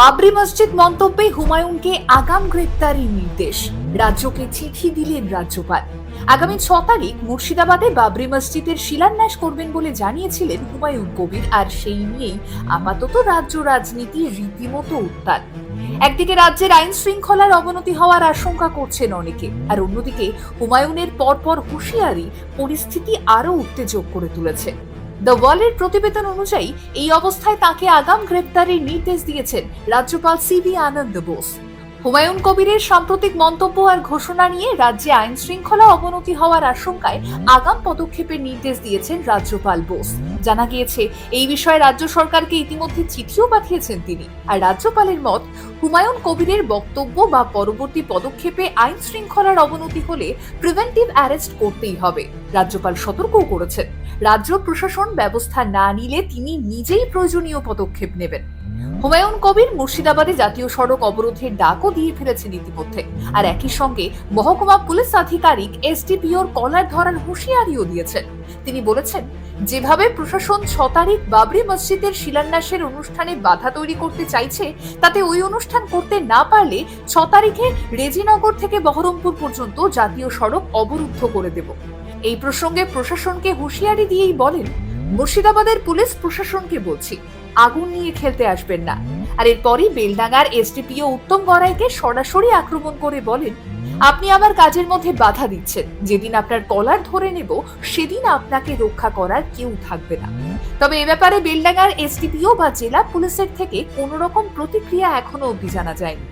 বাবরি মসজিদ মন্তব্যে হুমায়ুনকে আগাম গ্রেপ্তারের নির্দেশ। রাজ্যকে চিঠি দিলেন রাজ্যপাল। আগামী ছ তারিখ মুর্শিদাবাদে বাবরি মসজিদের শিলান্যাস করবেন বলে জানিয়েছিলেন হুমায়ুন কবির, আর সেই নিয়েই আপাতত রাজ্য রাজনীতি রীতিমতো উত্তাল। একদিকে রাজ্যের আইন শৃঙ্খলার অবনতি হওয়ার আশঙ্কা করছেন অনেকে, আর অন্যদিকে হুমায়ুনের পরপর হুঁশিয়ারি পরিস্থিতি আরও উত্তেজক করে তুলেছে। দ্য ওয়ালের প্রতিবেদন অনুযায়ী, এই অবস্থায় তাকে আগাম গ্রেপ্তারের নির্দেশ দিয়েছেন রাজ্যপাল সিবি আনন্দ বোস। হুমায়ুন কবিরের সাম্প্রতিক মন্তব্য আর ঘোষণা নিয়ে রাজ্যে আইন শৃঙ্খলা অবনতি হওয়ার আশঙ্কায় আগাম পদক্ষেপের নির্দেশ দিয়েছেন রাজ্যপাল বোস। জানা গিয়েছে, এই বিষয়ে রাজ্য সরকারকে ইতিমধ্যে চিঠিও পাঠিয়েছেন তিনি। আর রাজ্যপালের মত, হুমায়ুন কবিরের বক্তব্য বা পরবর্তী পদক্ষেপে আইন শৃঙ্খলার অবনতি হলে প্রিভেন্টিভ অ্যারেস্ট করতেই হবে। রাজ্যপাল সতর্কও করেছেন। রাজ্য প্রশাসন ব্যবস্থা না নিলে তিনি নিজেই প্রয়োজনীয় পদক্ষেপ নেবেন। হুমায়ুন কবির মুর্শিদাবাদে জাতীয় সড়ক অবরোধের ডাকও দিয়ে ফেলেছেন ইতিমধ্যে। আর একই সঙ্গে মহকুমা পুলিশ আধিকারিক এসডিপিওর কলার ধরার হুঁশিয়ারিও দিয়েছেন। তিনি বলেছেন, যেভাবে প্রশাসন ছ তারিখ বাবরি মসজিদের শিলান্যাসের অনুষ্ঠানে বাধা তৈরি করতে চাইছে, তাতে ওই অনুষ্ঠান করতে না পারলে ছ তারিখে রেজিনগর থেকে বহরমপুর পর্যন্ত জাতীয় সড়ক অবরুদ্ধ করে দেব। এই প্রসঙ্গে প্রশাসনকে হুঁশিয়ারি দিয়েই বলেন মুর্শিদাবাদের পুলিশ প্রশাসনকে বলছি আগুন নিয়ে খেলতে আসবেন না। আর এরপরই বেলডাঙ্গার এসডিপিও উত্তম গড়াইকে সরাসরি আক্রমণ করে বলেন আপনি আমার কাজের মধ্যে বাধা দিচ্ছেন। যেদিন আপনার কলার ধরে নেব সেদিন আপনাকে রক্ষা করার কেউ থাকবে না। তবে এ ব্যাপারে বেলডাঙ্গার এসডিপিও বা জেলা পুলিশের থেকে কোনো রকম প্রতিক্রিয়া এখনও অব্দি জানা যায়নি।